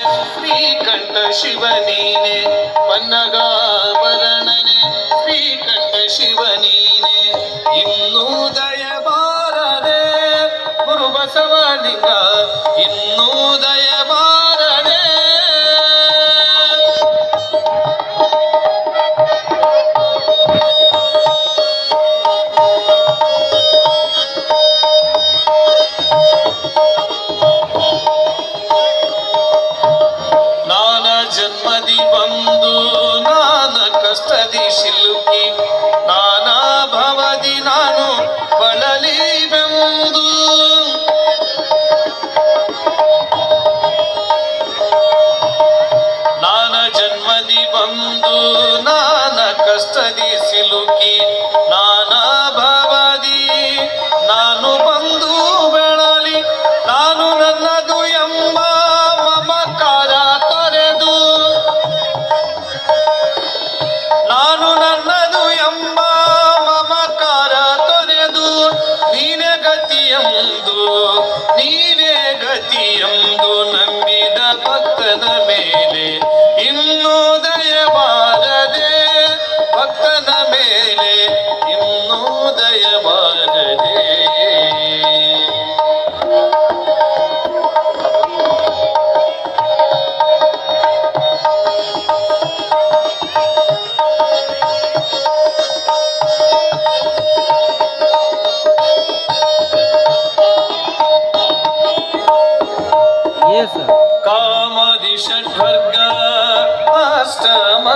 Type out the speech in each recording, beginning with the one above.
ಶ್ರೀಕಂಠ ಶಿವನೀನೆ ಪನ್ನಗಾಭರಣನೆ. ಶ್ರೀಕಂಠ ಶಿವನೀನೆ ಇನ್ನೂ ದಯ ಬಾರದೆ ಗುರು ಬಸವಲಿಂಗ ಇನ್ನೂ ದಯ பக்தனர்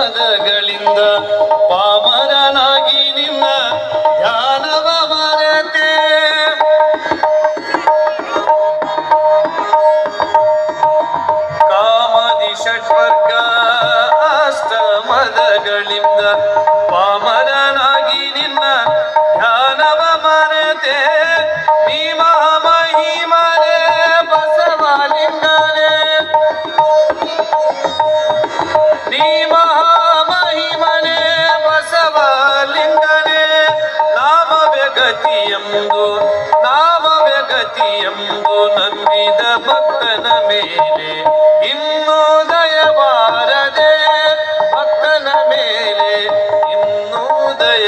ಪದಗಳಿಂದ ಪಾಮರನಾಗಿ ನಿನ್ನ ಧ್ಯಾನವ ಮರೆತೆ. ಕಾಮದಿ ಷಟ್ವರ್ಗ ಅಷ್ಟಮದಗಳಿಂದ ಗತಿಯೆಂದು ನಾಮವೇ ಗತಿಯೆಂದು ನಂಬಿದ ಭಕ್ತನ ಮೇಲೆ ಇನ್ನೂ ದಯವಾರದೆ ಭಕ್ತನ ಮೇಲೆ ಇನ್ನೂ ದಯ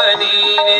Panini.